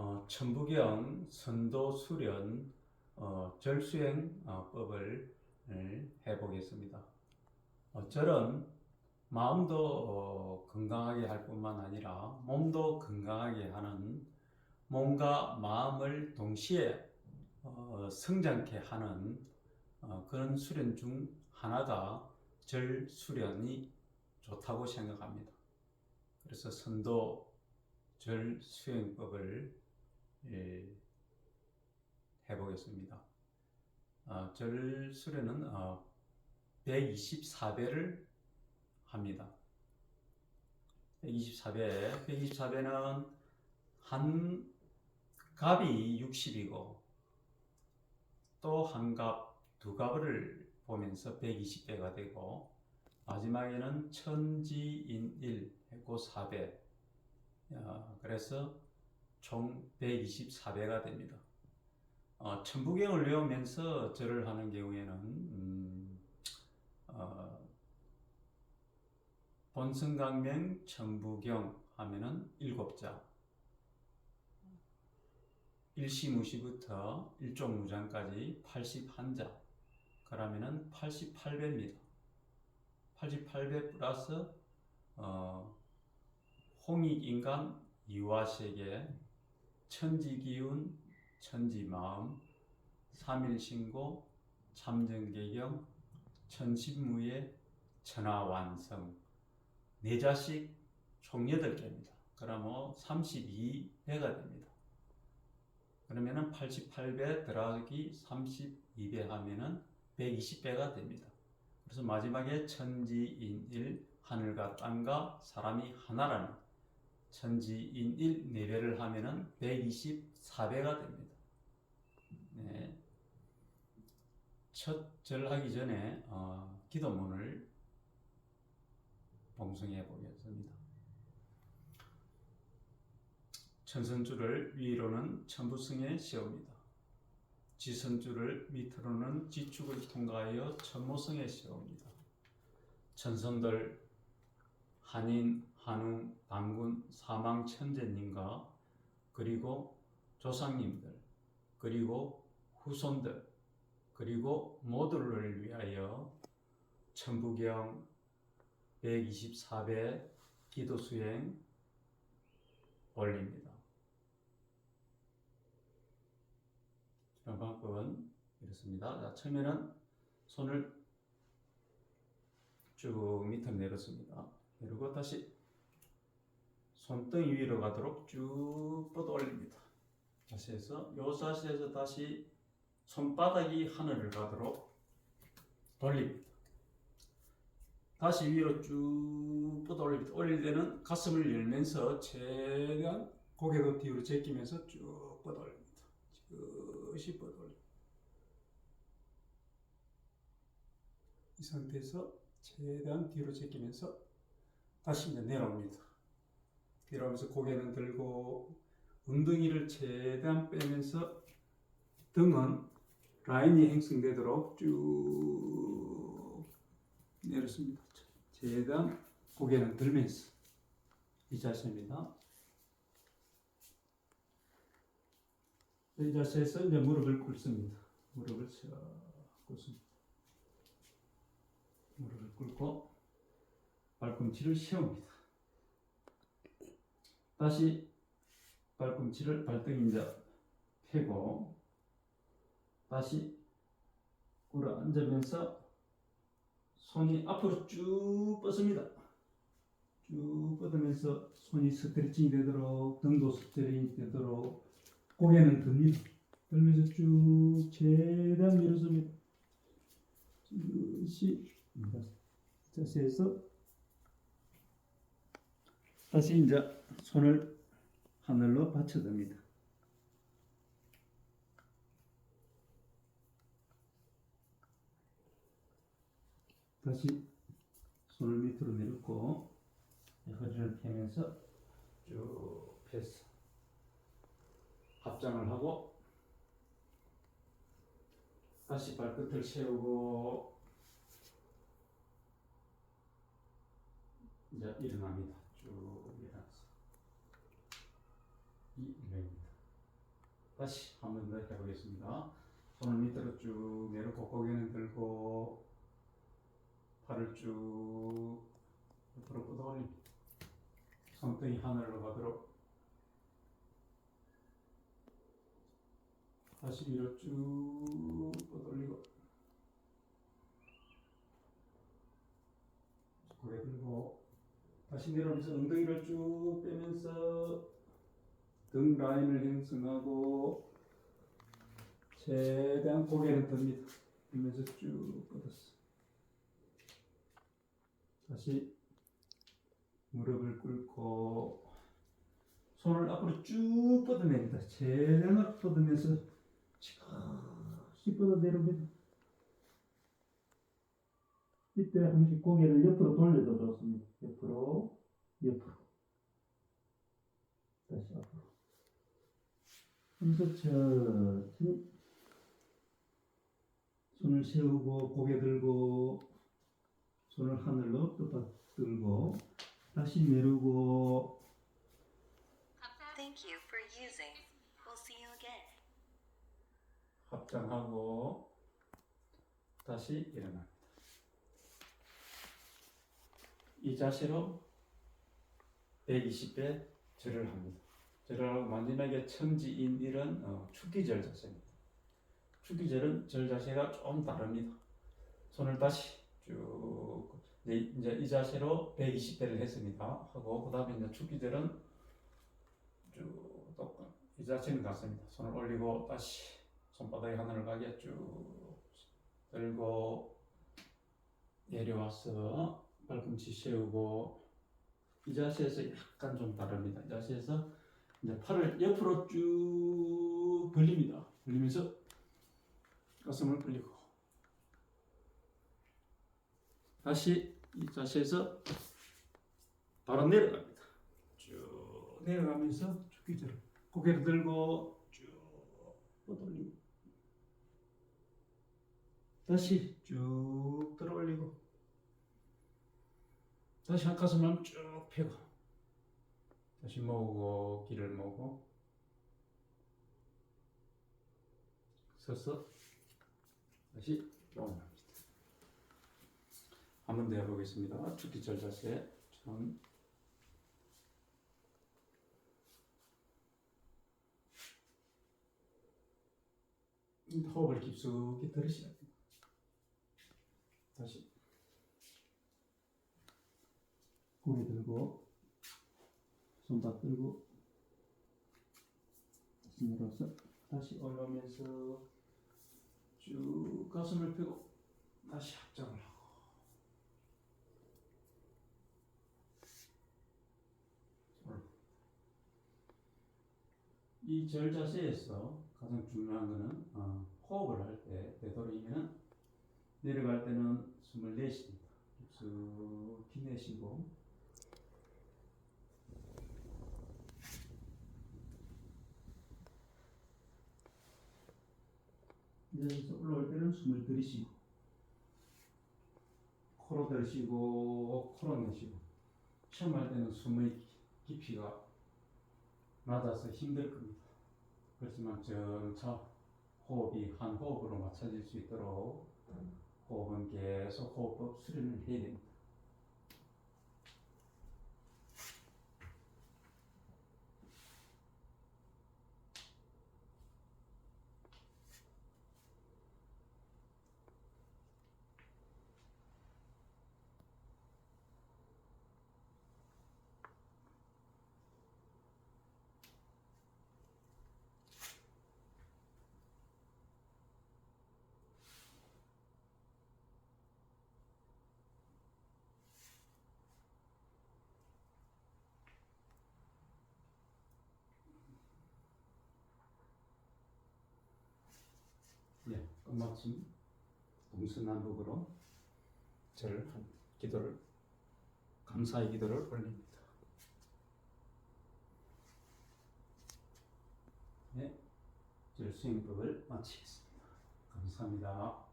어, 천부경 선도 수련 어, 절수행법을 해보겠습니다. 어, 절은 마음도 어, 건강하게 할 뿐만 아니라 몸도 건강하게 하는 몸과 마음을 동시에 어, 성장케 하는 어, 그런 수련 중 하나가 절 수련이 좋다고 생각합니다. 그래서 선도 절 수행법을 예, 해보겠습니다. 어, 절 어, 124배를 합니다. 124배, 124배는 한 갑이 60이고 또 한 갑, 두 갑을 보면서 120배가 되고 마지막에는 천지인일 했고 4배 어, 그래서 총 124배가 됩니다. 어, 천부경을 외우면서 절을 하는 경우에는 음, 어, 본성강명 천부경 하면은 일곱 자 일시무시부터 일종무장까지 81자 그러면은 88배입니다. 88배 플러스 어, 홍익인간 이화세계 천지 기운 천지 마음 삼일신고 참정계경 천신무예 천하완성 네 자씩 총 8개입니다. 그러면 32배가 됩니다. 그러면은 88배 더하기 32배 하면은 120배가 됩니다. 그래서 마지막에 천지인일 하늘과 땅과 사람이 하나라는 천지인일 네 배를 하면은 124배가 됩니다. 네. 첫 절하기 전에 어, 기도문을 봉송해 보겠습니다. 천선줄을 위로는 천부승에 세웁니다. 지선줄을 밑으로는 지축을 통과하여 천모성에 세웁니다. 천선들 한인, 한웅, 당군, 사망 천재님과 그리고 조상님들 그리고 후손들 그리고 모두를 위하여 천부경 124배 기도 수행 올립니다. 이런 방법은 이렇습니다. 자, 처음에는 손을 쭉 밑으로 내렸습니다. 그리고 다시 손등이 위로 가도록 쭉 뻗어 올립니다. 다시 해서 요 자세에서 다시 손바닥이 하늘을 가도록 돌립니다. 다시 위로 쭉 뻗어 올립니다. 올릴 때는 가슴을 열면서 최대한 고개도 뒤로 제끼면서 쭉 뻗어 올립니다. 지그시 뻗어 올립니다. 이 상태에서 최대한 뒤로 제끼면서 다시 이제 내려옵니다. 내려오면서 고개는 들고 엉덩이를 최대한 빼면서 등은 라인이 형성되도록 쭉 내렸습니다. 최대한 고개는 들면서 이 자세입니다. 이 자세에서 이제 무릎을 꿇습니다. 무릎을 쳐 꿇습니다. 무릎을 꿇고 발꿈치를 세웁니다. 다시 발꿈치를 이제 펴고 다시 꿇어 앉으면서 손이 앞으로 쭉 뻗습니다. 쭉 뻗으면서 손이 스트레칭이 되도록 등도 스트레칭이 되도록 고개는 듭니다. 들면서 쭉 최대한 밀어줍니다. 이것이 자세에서 다시 이제 손을 하늘로 받쳐듭니다. 다시 손을 밑으로 내렸고 허리를 펴면서 쭉 펴서 합장을 하고 다시 발끝을 세우고 이제 일어납니다. 쭉 일어나서 이 일어납니다. 다시 한 번 더 해보겠습니다. 손을 밑으로 쭉 내려놓고 고개는 들고 팔을 쭉 옆으로 뻗어 올립니다. 손등이 하늘로 가도록 다시 위로 쭉 뻗어 올리고 고개 들고 다시 내려오면서 엉덩이를 쭉 빼면서 등 라인을 형성하고 최대한 고개를 듭니다. 들면서 쭉 뻗었어. 다시 무릎을 꿇고 손을 앞으로 쭉 뻗어냅니다. 최대한 뻗으면서 지그시 뻗어 내려옵니다. 이때 한 번씩 고개를 옆으로 돌려도 좋습니다. 옆으로, 옆으로. 다시 앞으로. 하면서 천천히 손을 세우고 고개 들고 손을 하늘로 떠들고 다시 내리고 Thank you for using. We'll see you again. 합장하고 다시 일어납니다. 이 자세로 120배 절을 합니다. 절을 하고 마지막에 청지인 일은 어, 축기절 자세입니다. 축기절은 절 자세가 좀 다릅니다. 손을 다시 쭉 이제 이 자세로 120배를 했습니다. 하고 그 다음에 이제 축기절은 쭉이 자세는 같습니다. 손을 올리고 다시 손바닥에 하늘을 가게 쭉 들고 내려와서 발꿈치 세우고 이 자세에서 약간 좀 다릅니다. 이 자세에서 이제 팔을 옆으로 쭉 벌립니다. 벌리면서 가슴을 벌리고 다시 이 자세에서 바로 내려갑니다. 쭉 내려가면서 죽기절 고개를 들고 쭉 뻗어올리고 다시 쭉 들어 올리고 다시 한 가슴을 쭉 펴고 다시 모으고 길을 모으고 서서 다시 올라갑니다. 한번 더 해보겠습니다. 축기절 자세 전 호흡을 깊숙이 들으시라. 다시 고개 들고 손바닥 들고 내려서 다시 올라오면서 쭉 가슴을 펴고 다시 합장을 하고 이 절 자세에서 가장 중요한 거는 어, 호흡을 할 때 되도록이면 내려갈 때는 숨을 내쉽니다. 깊숙이 내쉬고 여기서 올라올 때는 숨을 들이쉬고 코로 들이쉬고 코로 내쉬고 처음 할 때는 숨의 깊이가 낮아서 힘들 겁니다. 그렇지만 점차 호흡이 한 호흡으로 맞춰질 수 있도록 호흡은 계속 호흡법 수련을 해야 됩니다. 네, 끝마침 동서남북으로 절한 기도를 감사의 기도를 올립니다. 네, 절 수행법을 마치겠습니다. 감사합니다.